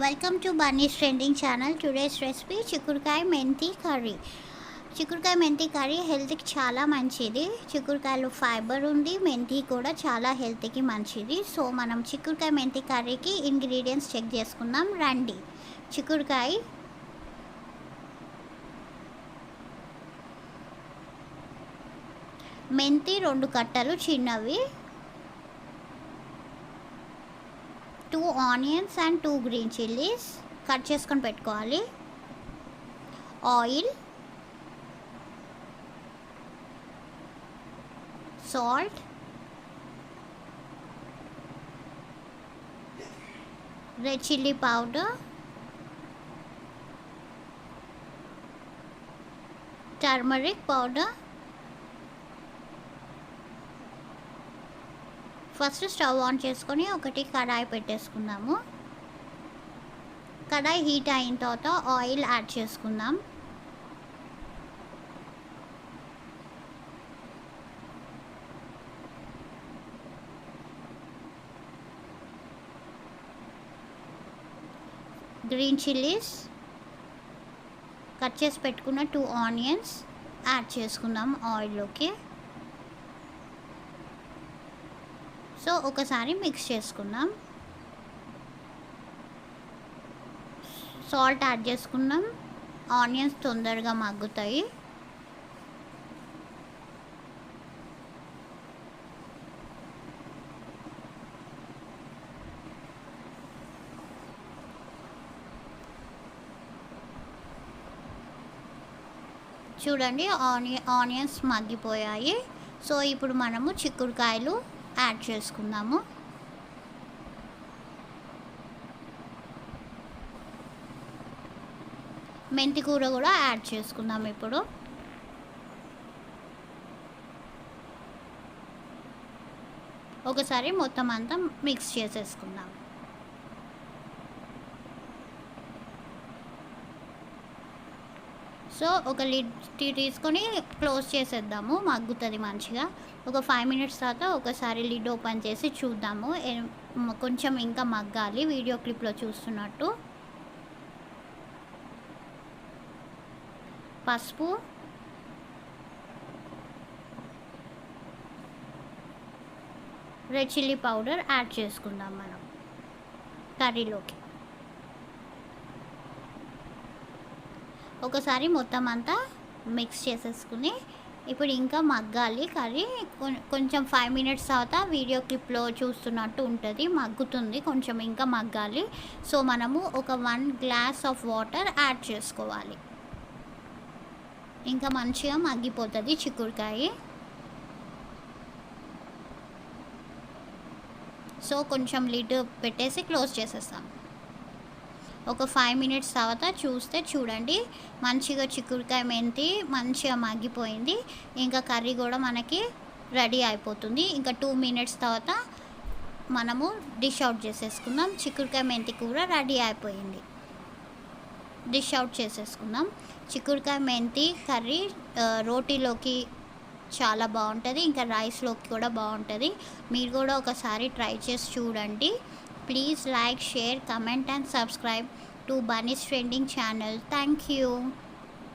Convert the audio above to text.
Welcome to Barney's trending channel today's recipe చిక్కుడుకాయ మెంతి curry చిక్కుడుకాయ మెంతి కర్రీ హెల్త్కి చాలా మంచిది. చిక్కుడుకాయలో ఫైబర్ ఉంది మెంతి కూడా చాలా హెల్త్కి మంచిది. సో మనం చిక్కుడుకాయ మెంతి కర్రీకి ఇంగ్రీడియంట్స్ చెక్ చేసుకుందాం. రండి. చిక్కుడుకాయ మెంతి రెండు కట్టలు చిన్నవి. Two onions and two green chillies cut చేసుకొని పెట్టుకోవాలి. Oil salt red chilli powder turmeric powder first stove on చేసుకొని ఒకటి కడాయి పెట్టేసుకుందాము. కడాయి హీట్ అయిన తర్వాత ఆయిల్ యాడ్ చేసుకుందాం. గ్రీన్ చిల్లీస్ కట్ చేసి పెట్టుకున్న టూ ఆనియన్స్ యాడ్ చేసుకుందాం ఆయిల్లోకి. సో ఒకసారి మిక్స్ చేసుకుందాం. సాల్ట్ యాడ్ చేసుకుందాం. ఆనియన్స్ తొందరగా మగ్గుతాయి. చూడండి ఆనియ ఆనియన్స్ మగ్గిపోయాయి. సో ఇప్పుడు మనము చిక్కుడుకాయలు యాడ్ చేసుకుందాము. మెంతి కూర కూడా యాడ్ చేసుకుందాం ఇప్పుడు. ఒకసారి మొత్తం అంతా మిక్స్ చేసేసుకుందాం. సో ఒక లిడ్ తీసుకొని క్లోజ్ చేసేద్దాము మగ్గుతుంది మంచిగా. ఒక ఫైవ్ మినిట్స్ తర్వాత ఒకసారి లిడ్ ఓపెన్ చేసి చూద్దాము. కొంచెం ఇంకా మగ్గాలి వీడియో క్లిప్లో చూస్తున్నట్టు. పసుపు. రెడ్ చిల్లీ పౌడర్ యాడ్ చేసుకుందాం మనం కర్రీలోకి. ఒకసారి మొత్తం అంతా మిక్స్ చేసేసుకుని ఇప్పుడు ఇంకా మగ్గాలి. కర్రీ కొంచెం ఫైవ్ మినిట్స్ తర్వాత వీడియో క్లిప్లో చూస్తున్నట్టు ఉంటుంది. మగ్గుతుంది. కొంచెం ఇంకా మగ్గాలి. సో మనము ఒక one glass of water add చేసుకోవాలి. ఇంకా మంచిగా మగ్గిపోతుంది చిక్కుడుకాయ. సో కొంచెం లిడ్ పెట్టేసి క్లోజ్ చేసేస్తాం ఒక ఫైవ్ మినిట్స్ తర్వాత చూస్తే చూడండి మంచిగా చిక్కుడుకాయ మెంతి మంచిగా మగ్గిపోయింది. ఇంకా కర్రీ కూడా మనకి రెడీ అయిపోతుంది. ఇంకా టూ మినిట్స్ తర్వాత మనము డిష్ అవుట్ చేసేసుకుందాం. చిక్కుడుకాయ మెంతి కూర రెడీ అయిపోయింది. డిష్ అవుట్ చేసేసుకుందాం. చిక్కుడుకాయ మెంతి కర్రీ రోటీలోకి చాలా బాగుంటుంది. ఇంకా రైస్లోకి కూడా బాగుంటుంది. మీరు కూడా ఒకసారి ట్రై చేసి చూడండి. please like share comment and subscribe to bunny's trending channel. Thank you.